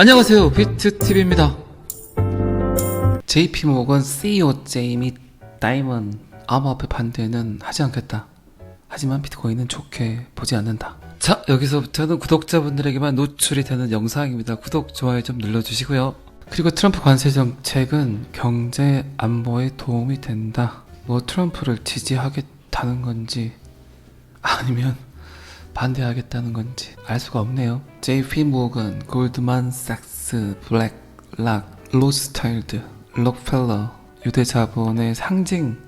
안녕하세요. 비트TV입니다. JP모건 CEO 제이미 다이먼 암호화폐 반대는 하지 않겠다. 하지만 비트코인은 좋게 보지 않는다. 자 여기서부터는 구독자분들에게만 노출이 되는 영상입니다. 구독 좋아요 좀 눌러주시고요. 그리고 트럼프 관세 정책은 경제 안보에 도움이 된다. 뭐 트럼프를 지지하겠다는 건지 아니면 반대하겠다는 건지 알 수가 없네요. JP 모건, 골드만 삭스, 블랙락, 로스타일드, 록펠러, 유대 자본의 상징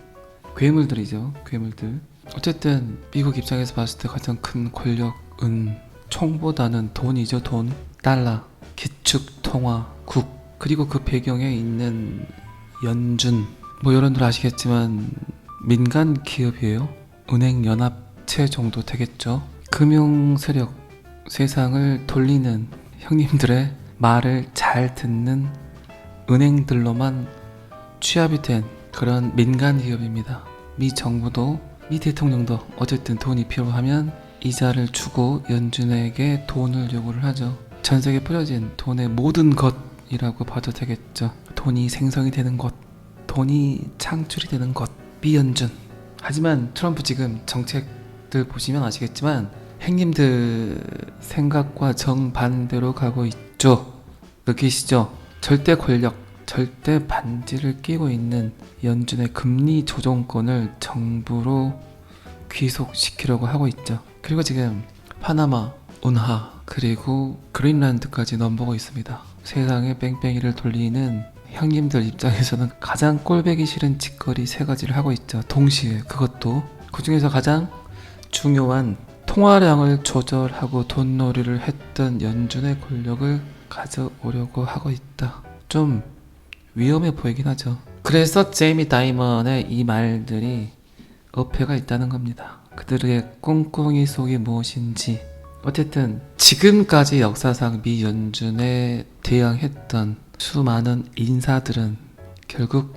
괴물들이죠. 괴물들. 어쨌든 미국 입장에서 봤을 때 가장 큰 권력은 총보다는 돈이죠. 돈, 달러, 기축 통화, 국 그리고 그 배경에 있는 연준 뭐 여러분들 아시겠지만 민간 기업이에요. 은행 연합체 정도 되겠죠. 금융 세력 세상을 돌리는 형님들의 말을 잘 듣는 은행들로만 취합이 된 그런 민간 기업입니다. 미 정부도 미 대통령도 어쨌든 돈이 필요하면 이자를 주고 연준에게 돈을 요구를 하죠. 전 세계에 뿌려진 돈의 모든 것이라고 봐도 되겠죠. 돈이 생성이 되는 것, 돈이 창출이 되는 것, 비연준. 하지만 트럼프 지금 정책들 보시면 아시겠지만 행님들 생각과 정반대로 가고 있죠. 느끼시죠? 절대 권력, 절대 반지를 끼고 있는 연준의 금리 조정권을 정부로 귀속시키려고 하고 있죠. 그리고 지금 파나마, 운하, 그리고 그린란드까지 넘보고 있습니다. 세상에 뺑뺑이를 돌리는 형님들 입장에서는 가장 꼴배기 싫은 짓거리 세 가지를 하고 있죠. 동시에 그것도 그 중에서 가장 중요한 통화량을 조절하고 돈놀이를 했던 연준의 권력을 가져오려고 하고 있다. 좀 위험해 보이긴 하죠. 그래서 제이미 다이먼의 이 말들이 어폐가 있다는 겁니다. 그들의 꿍꿍이 속이 무엇인지 어쨌든 지금까지 역사상 미 연준에 대항했던 수많은 인사들은 결국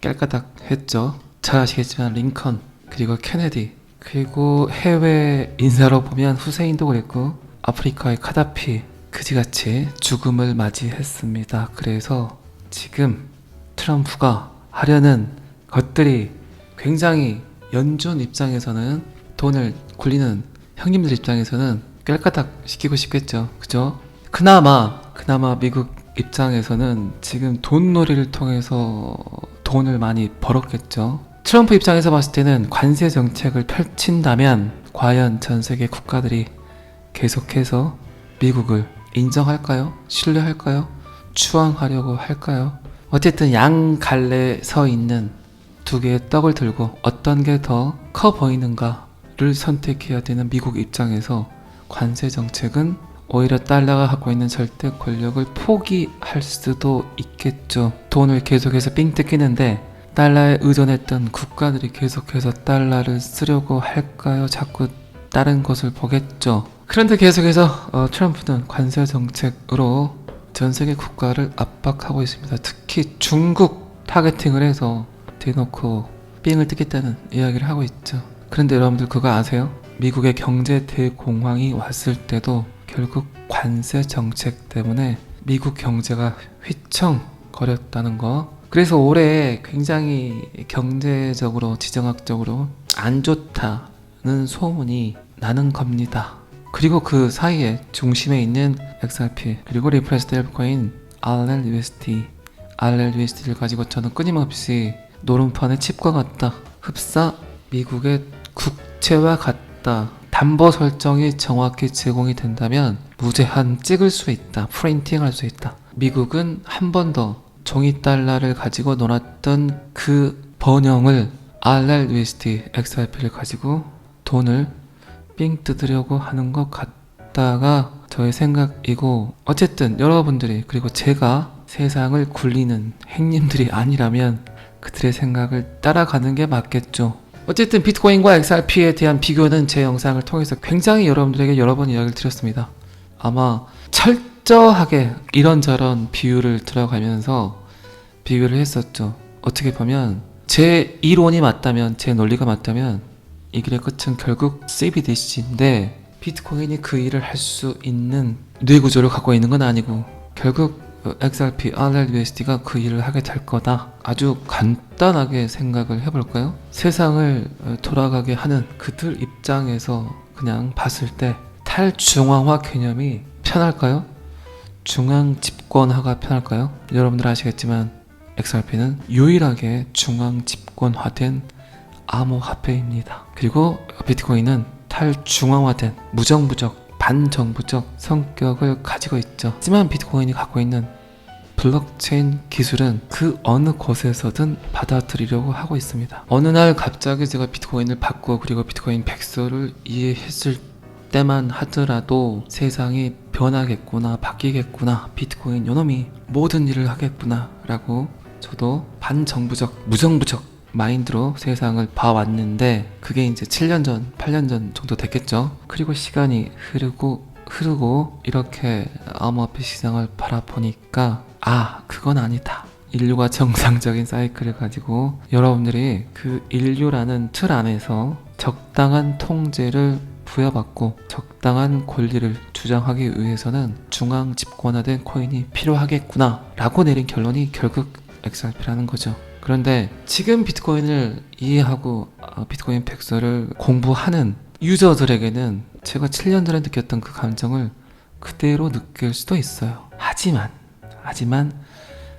깨끗하게 했죠. 잘 아시겠지만 링컨 그리고 케네디 그리고 해외 인사로 보면 후세인도 그랬고 아프리카의 카다피 그지같이 죽음을 맞이했습니다. 그래서 지금 트럼프가 하려는 것들이 굉장히 연준 입장에서는 돈을 굴리는 형님들 입장에서는 깔까닥 시키고 싶겠죠. 그죠? 그나마 그나마 미국 입장에서는 지금 돈 놀이를 통해서 돈을 많이 벌었겠죠. 트럼프 입장에서 봤을 때는 관세 정책을 펼친다면 과연 전 세계 국가들이 계속해서 미국을 인정할까요? 신뢰할까요? 추앙하려고 할까요? 어쨌든 양 갈래 서 있는 두 개의 떡을 들고 어떤 게 더 커 보이는가를 선택해야 되는 미국 입장에서 관세 정책은 오히려 달러가 갖고 있는 절대 권력을 포기할 수도 있겠죠. 돈을 계속해서 삥 뜯기는데 달러에 의존했던 국가들이 계속해서 달러를 쓰려고 할까요? 자꾸 다른 것을 보겠죠. 그런데 계속해서 어, 트럼프는 관세 정책으로 전 세계 국가를 압박하고 있습니다. 특히 중국 타겟팅을 해서 대놓고 삥을 뜯겠다는 이야기를 하고 있죠. 그런데 여러분들 그거 아세요? 미국의 경제 대공황이 왔을 때도 결국 관세 정책 때문에 미국 경제가 휘청거렸다는 거. 그래서 올해 굉장히 경제적으로 지정학적으로 안 좋다는 소문이 나는 겁니다. 그리고 그 사이에 중심에 있는 XRP 그리고 리프레스 델코인 RLUSD RLUSD를 가지고 저는 끊임없이 노름판의 칩과 같다. 흡사 미국의 국채와 같다. 담보 설정이 정확히 제공이 된다면 무제한 찍을 수 있다. 프린팅 할 수 있다. 미국은 한 번 더 종이 달러를 가지고 놀았던 그 번영을 RLUSD XRP를 가지고 돈을 삥 뜯으려고 하는 것 같다가 저의 생각이고 어쨌든 여러분들이 그리고 제가 세상을 굴리는 행님들이 아니라면 그들의 생각을 따라가는 게 맞겠죠. 어쨌든 비트코인과 XRP에 대한 비교는 제 영상을 통해서 굉장히 여러분들에게 여러 번 이야기를 드렸습니다. 아마 철 저하게 이런저런 비유를 들어가면서 비교를 했었죠. 어떻게 보면 제 이론이 맞다면 제 논리가 맞다면 이 길의 끝은 결국 CBDC인데 비트코인이 그 일을 할 수 있는 뇌 구조를 갖고 있는 건 아니고 결국 어, XRP, RLUSD가 그 일을 하게 될 거다. 아주 간단하게 생각을 해볼까요? 세상을 어, 돌아가게 하는 그들 입장에서 그냥 봤을 때 탈중앙화 개념이 편할까요? 중앙 집권화가 편할까요? 여러분들 아시겠지만 XRP는 유일하게 중앙 집권화된 암호화폐입니다. 그리고 비트코인은 탈중앙화된 무정부적 반정부적 성격을 가지고 있죠. 하지만 비트코인이 갖고 있는 블록체인 기술은 그 어느 곳에서든 받아들이려고 하고 있습니다. 어느 날 갑자기 제가 비트코인을 받고 그리고 비트코인 백서를 이해했을 때만 하더라도 세상이 변하겠구나, 바뀌겠구나, 비트코인 요놈이 모든 일을 하겠구나 라고 저도 반정부적, 무정부적 마인드로 세상을 봐왔는데 그게 이제 7년 전, 8년 전 정도 됐겠죠. 그리고 시간이 흐르고 흐르고 이렇게 암호화폐 시장을 바라보니까 아, 그건 아니다. 인류가 정상적인 사이클을 가지고 여러분들이 그 인류라는 틀 안에서 적당한 통제를 부여받고 적당한 권리를 주장하기 위해서는 중앙 집권화된 코인이 필요하겠구나 라고 내린 결론이 결국 XRP라는 거죠. 그런데 지금 비트코인을 이해하고 어, 비트코인 백서를 공부하는 유저들에게는 제가 7년 전에 느꼈던 그 감정을 그대로 느낄 수도 있어요. 하지만, 하지만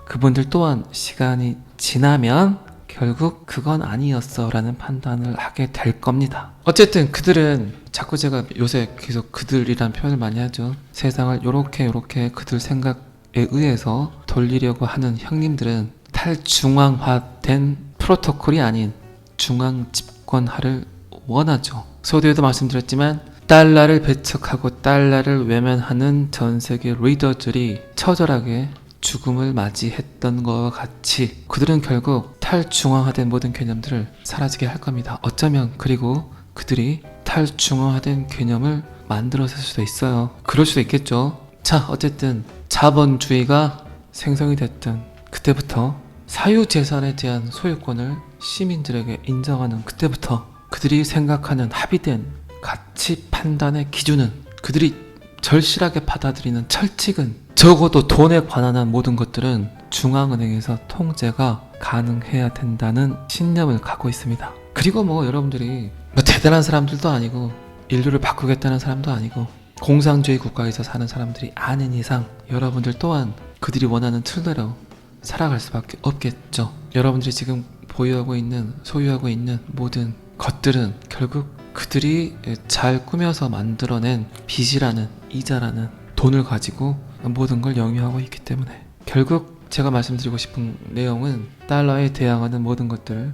그분들 또한 시간이 지나면 결국 그건 아니었어 라는 판단을 하게 될 겁니다. 어쨌든 그들은 자꾸 제가 요새 계속 그들이란 표현을 많이 하죠. 세상을 요렇게 요렇게 그들 생각에 의해서 돌리려고 하는 형님들은 탈중앙화된 프로토콜이 아닌 중앙 집권화를 원하죠. 서두에도 말씀드렸지만 달러를 배척하고 달러를 외면하는 전 세계 리더들이 처절하게 죽음을 맞이했던 것과 같이 그들은 결국 탈중앙화된 모든 개념들을 사라지게 할 겁니다. 어쩌면 그리고 그들이 탈중앙화된 개념을 만들어낼 수도 있어요. 그럴 수도 있겠죠. 자, 어쨌든 자본주의가 생성이 됐든 그때부터 사유재산에 대한 소유권을 시민들에게 인정하는 그때부터 그들이 생각하는 합의된 가치 판단의 기준은 그들이 절실하게 받아들이는 철칙은 적어도 돈에 관한 모든 것들은 중앙은행에서 통제가 가능해야 된다는 신념을 갖고 있습니다. 그리고 뭐 여러분들이 뭐 대단한 사람들도 아니고 인류를 바꾸겠다는 사람도 아니고 공산주의 국가에서 사는 사람들이 아닌 이상 여러분들 또한 그들이 원하는 틀대로 살아갈 수밖에 없겠죠. 여러분들이 지금 보유하고 있는 소유하고 있는 모든 것들은 결국 그들이 잘 꾸며서 만들어낸 빚이라는 이자라는 돈을 가지고 모든 걸 영위하고 있기 때문에 결국 제가 말씀드리고 싶은 내용은 달러에 대항하는 모든 것들을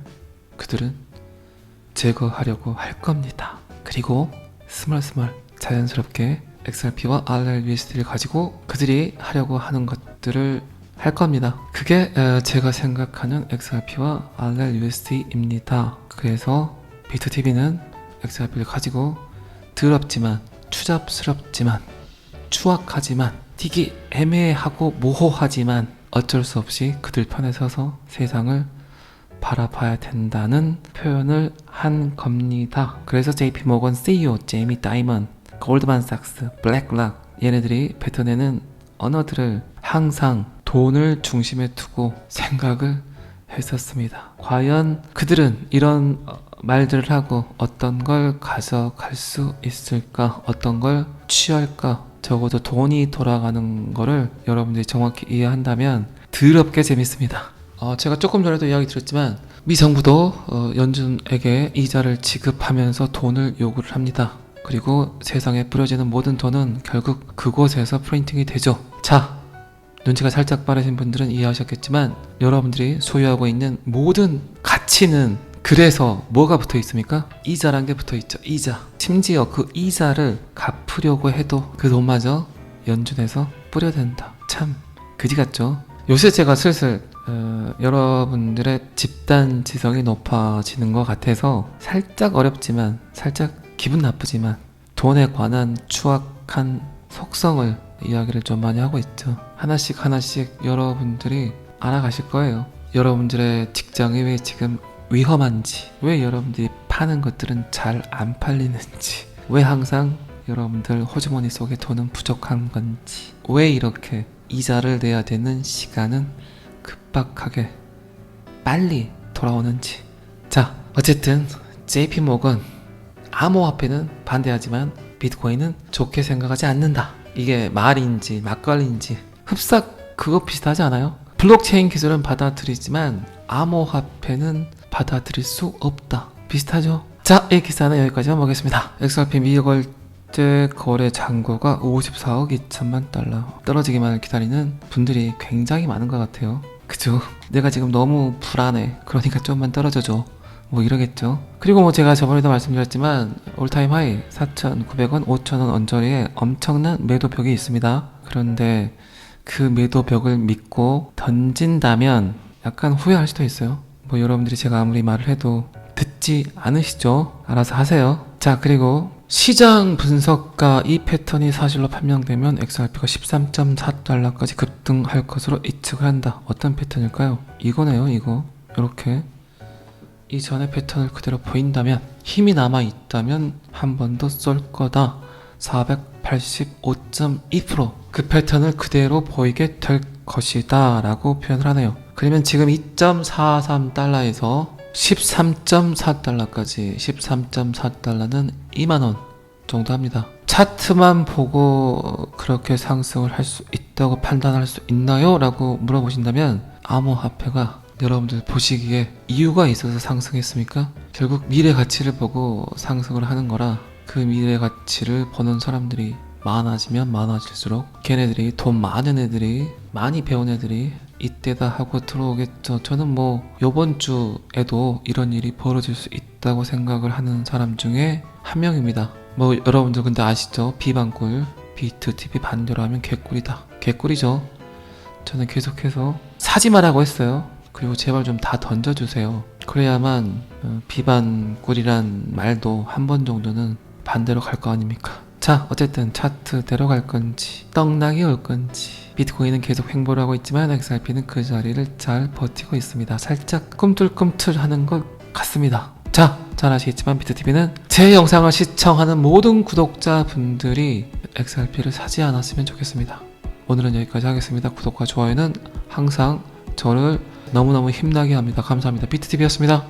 그들은 제거하려고 할 겁니다. 그리고 스멀스멀 자연스럽게 XRP와 RLUSD를 가지고 그들이 하려고 하는 것들을 할 겁니다. 그게 에, 제가 생각하는 XRP와 RLUSD입니다. 그래서 비트TV는 XRP를 가지고 더럽지만 추잡스럽지만 추악하지만 되게 애매하고 모호하지만 어쩔 수 없이 그들 편에 서서 세상을 바라봐야 된다는 표현을 한 겁니다. 그래서 JP 모건 CEO 제이미 다이먼, 골드만삭스, 블랙락 얘네들이 뱉어내는 언어들을 항상 돈을 중심에 두고 생각을 했었습니다. 과연 그들은 이런 어, 말들을 하고 어떤 걸 가져갈 수 있을까? 어떤 걸 취할까? 적어도 돈이 돌아가는 거를 여러분들이 정확히 이해한다면 더럽게 재밌습니다. 어, 제가 조금 전에도 이야기 드렸지만 미 정부도 어, 연준에게 이자를 지급하면서 돈을 요구를 합니다. 그리고 세상에 뿌려지는 모든 돈은 결국 그곳에서 프린팅이 되죠. 자, 눈치가 살짝 빠르신 분들은 이해하셨겠지만 여러분들이 소유하고 있는 모든 가치는 그래서 뭐가 붙어 있습니까? 이자란 게 붙어 있죠. 이자. 심지어 그 이자를 갚으려고 해도 그 돈마저 연준에서 뿌려댄다. 참 그지 같죠? 요새 제가 슬슬 어, 여러분들의 집단 지성이 높아지는 것 같아서 살짝 어렵지만 살짝 기분 나쁘지만 돈에 관한 추악한 속성을 이야기를 좀 많이 하고 있죠. 하나씩 하나씩 여러분들이 알아가실 거예요. 여러분들의 직장이 왜 지금 위험한지, 왜 여러분들이 파는 것들은 잘 안 팔리는지, 왜 항상 여러분들 호주머니 속에 돈은 부족한 건지 왜 이렇게 이자를 내야 되는 시간은 급박하게 빨리 돌아오는지. 자 어쨌든 JP 모건 암호화폐는 반대하지만 비트코인은 좋게 생각하지 않는다. 이게 말인지 막걸리인지 흡사 그거 비슷하지 않아요? 블록체인 기술은 받아들이지만 암호화폐는 받아들일 수 없다. 비슷하죠? 자 이 기사는 여기까지만 보겠습니다. XRP 미거래 거래 잔고가 54억 2천만 달러. 떨어지기만을 기다리는 분들이 굉장히 많은 것 같아요 그죠? 내가 지금 너무 불안해 그러니까 좀만 떨어져 줘 뭐 이러겠죠. 그리고 뭐 제가 저번에도 말씀드렸지만 올타임 하이 4,900원, 5,000원 언저리에 엄청난 매도벽이 있습니다. 그런데 그 매도벽을 믿고 던진다면 약간 후회할 수도 있어요. 뭐 여러분들이 제가 아무리 말을 해도 듣지 않으시죠? 알아서 하세요. 자, 그리고 시장 분석가 이 패턴이 사실로 판명되면 XRP가 13.4달러까지 급등할 것으로 예측을 한다. 어떤 패턴일까요? 이거네요, 이거. 이렇게 이전의 패턴을 그대로 보인다면 힘이 남아 있다면 한 번 더 쏠 거다. 485.2%그 패턴을 그대로 보이게 될 것이다 라고 표현을 하네요. 그러면 지금 2.43달러에서 13.4달러까지 13.4달러는 2만원 정도 합니다. 차트만 보고 그렇게 상승을 할 수 있다고 판단할 수 있나요? 라고 물어보신다면 암호화폐가 여러분들 보시기에 이유가 있어서 상승했습니까? 결국 미래 가치를 보고 상승을 하는 거라 그 미래 가치를 보는 사람들이 많아지면 많아질수록 걔네들이 돈 많은 애들이 많이 배운 애들이 이때다 하고 들어오겠죠. 저는 뭐 요번 주에도 이런 일이 벌어질 수 있다고 생각을 하는 사람 중에 한 명입니다. 뭐 여러분들 근데 아시죠? 비방꿀 비트 TV 반대로 하면 개꿀이다. 개꿀이죠. 저는 계속해서 사지 말라고 했어요. 그리고 제발 좀 다 던져주세요. 그래야만 어, 비반꿀이란 말도 한 번 정도는 반대로 갈 거 아닙니까? 자, 어쨌든 차트대로 갈 건지 떡락이 올 건지 비트코인은 계속 횡보를 하고 있지만 XRP는 그 자리를 잘 버티고 있습니다. 살짝 꿈틀꿈틀 하는 것 같습니다. 자, 잘 아시겠지만 비트TV는 제 영상을 시청하는 모든 구독자분들이 XRP를 사지 않았으면 좋겠습니다. 오늘은 여기까지 하겠습니다. 구독과 좋아요는 항상 저를 너무너무 힘나게 합니다. 감사합니다. 비트TV였습니다.